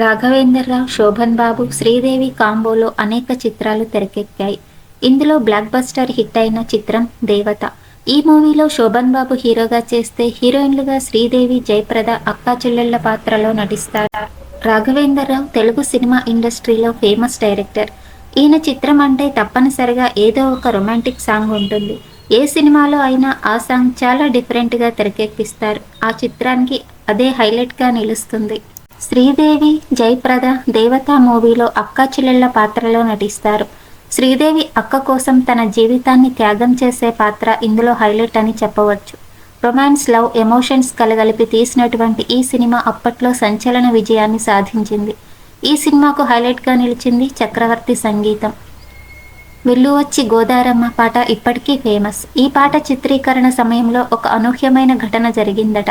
రాఘవేంద్రరావు శోభన్ బాబు శ్రీదేవి కాంబోలో అనేక చిత్రాలు తెరకెక్కాయి. ఇందులో బ్లాక్ బస్టర్ హిట్ అయిన చిత్రం దేవత. ఈ మూవీలో శోభన్ బాబు హీరోగా చేస్తే హీరోయిన్లుగా శ్రీదేవి జయప్రద అక్కా చెల్లెళ్ళ పాత్రలో నటిస్తారు రాఘవేంద్రరావు తెలుగు సినిమా ఇండస్ట్రీలో ఫేమస్ డైరెక్టర్. ఈయన చిత్రం అంటే తప్పనిసరిగా ఏదో ఒక రొమాంటిక్ సాంగ్ ఉంటుంది. ఏ సినిమాలో అయినా ఆ సాంగ్ చాలా డిఫరెంట్గా తెరకెక్కిస్తారు. ఆ చిత్రానికి అదే హైలైట్గా నిలుస్తుంది. శ్రీదేవి జయప్రద దేవత మూవీలో అక్క చెల్లెళ్ళ పాత్రలో నటిస్తారు. శ్రీదేవి అక్క కోసం తన జీవితాన్ని త్యాగం చేసే పాత్ర ఇందులో హైలైట్ అని చెప్పవచ్చు. రొమాన్స్ లవ్ ఎమోషన్స్ కలగలిపి తీసినటువంటి ఈ సినిమా అప్పట్లో సంచలన విజయాన్ని సాధించింది. ఈ సినిమాకు హైలైట్గా నిలిచింది చక్రవర్తి సంగీతం. వెళ్ళు వచ్చి గోదారమ్మ పాట ఇప్పటికీ ఫేమస్. ఈ పాట చిత్రీకరణ సమయంలో ఒక అనూహ్యమైన ఘటన జరిగిందట.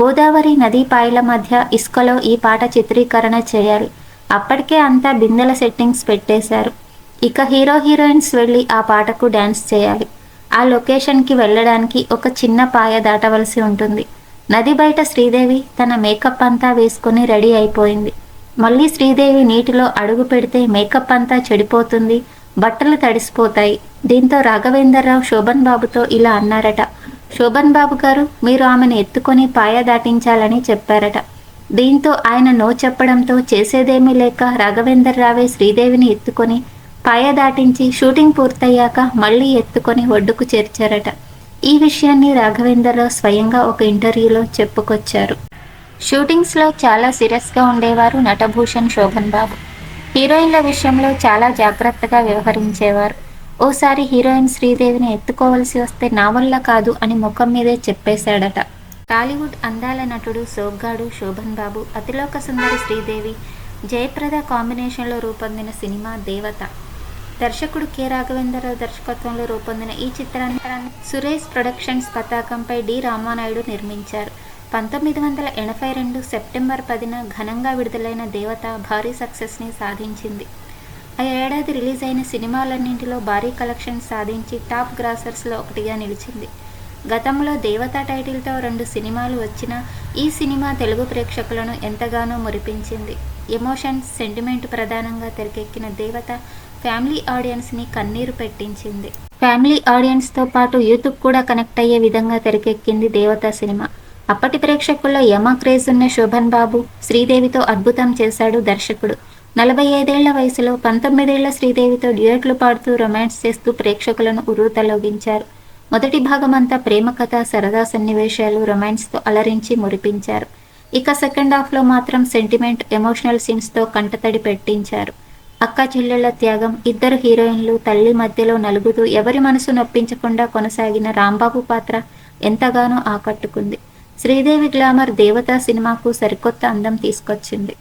గోదావరి నదీ పాయల మధ్య ఇసుకలో ఈ పాట చిత్రీకరణ చేయాలి. అప్పటికే అంతా బిందెల సెట్టింగ్స్ పెట్టేశారు. ఇక హీరో హీరోయిన్స్ వెళ్ళి ఆ పాటకు డ్యాన్స్ చేయాలి. ఆ లొకేషన్కి వెళ్ళడానికి ఒక చిన్న పాయ దాటవలసి ఉంటుంది. నది బయట శ్రీదేవి తన మేకప్ అంతా వేసుకొని రెడీ అయిపోయింది. మళ్ళీ శ్రీదేవి నీటిలో అడుగు పెడితే మేకప్ అంతా చెడిపోతుంది బట్టలు తడిసిపోతాయి. దీంతో రాఘవేంద్రరావు శోభన్ బాబుతో ఇలా అన్నారట శోభన్ బాబు గారు మీరు ఆమెను ఎత్తుకొని పాయ దాటించాలని చెప్పారట. దీంతో ఆయన నో చెప్పడంతో చేసేదేమీ లేక రాఘవేందర్ రావే శ్రీదేవిని ఎత్తుకొని పాయ దాటించి షూటింగ్ పూర్తయ్యాక మళ్ళీ ఎత్తుకొని ఒడ్డుకు చేర్చారట. ఈ విషయాన్ని రాఘవేంద్రరావు స్వయంగా ఒక ఇంటర్వ్యూలో చెప్పుకొచ్చారు. షూటింగ్స్లో చాలా సీరియస్గా ఉండేవారు నటభూషణ్ శోభన్ బాబు. హీరోయిన్ల విషయంలో చాలా జాగ్రత్తగా వ్యవహరించేవారు. ఓసారి హీరోయిన్ శ్రీదేవిని ఎత్తుకోవలసి వస్తే నా వల్ల కాదు అని ముఖం మీదే చెప్పేశాడట. టాలీవుడ్ అందాల నటుడు సోగ్గాడు శోభన్ బాబు అతిలోక సుందరి శ్రీదేవి జయప్రద కాంబినేషన్లో రూపొందిన సినిమా దేవత. దర్శకుడు కె. రాఘవేంద్ర దర్శకత్వంలో రూపొందిన ఈ చిత్రాన్ని సురేష్ ప్రొడక్షన్స్ పతాకంపై డి. రామానాయుడు నిర్మించారు. పంతొమ్మిది వందల ఎనభై రెండు సెప్టెంబర్ పదిన ఘనంగా విడుదలైన దేవత భారీ సక్సెస్ని సాధించింది. ఆ ఏడాది రిలీజ్ అయిన సినిమాలన్నింటిలో భారీ కలెక్షన్ సాధించి టాప్ గ్రాసర్స్లో ఒకటిగా నిలిచింది. గతంలో దేవత టైటిల్తో రెండు సినిమాలు వచ్చినా ఈ సినిమా తెలుగు ప్రేక్షకులను ఎంతగానో మురిపించింది. ఎమోషన్స్ సెంటిమెంట్ ప్రధానంగా తెరకెక్కిన దేవత ఫ్యామిలీ ఆడియన్స్ని కన్నీరు పెట్టించింది. ఫ్యామిలీ ఆడియన్స్తో పాటు యూత్కు కూడా కనెక్ట్ అయ్యే విధంగా తెరకెక్కింది దేవత సినిమా. అప్పటి ప్రేక్షకుల్లో యమ క్రేజ్ ఉన్న శోభన్ బాబు శ్రీదేవితో అద్భుతం చేశాడు దర్శకుడు. నలభై ఐదేళ్ళ వయసులో పంతొమ్మిదేళ్ళ శ్రీదేవితో డ్యూయట్లు పాడుతూ రొమాన్స్ చేస్తూ ప్రేక్షకులను ఉరుతలోగించారు. మొదటి భాగమంతా ప్రేమ కథ సరదా సన్నివేశాలు రొమాన్స్తో అలరించి మురిపించారు. ఇక సెకండ్ హాఫ్లో మాత్రం సెంటిమెంట్ ఎమోషనల్ సీన్స్తో కంటతడి పెట్టించారు. అక్క చెల్లెళ్ళ త్యాగం ఇద్దరు హీరోయిన్లు తల్లి మధ్యలో నలుగుతూ ఎవరి మనసు నొప్పించకుండా కొనసాగిన రాంబాబు పాత్ర ఎంతగానో ఆకట్టుకుంది. శ్రీదేవి గ్లామర్ దేవతా సినిమాకు సరికొత్త అందం తీసుకొచ్చింది.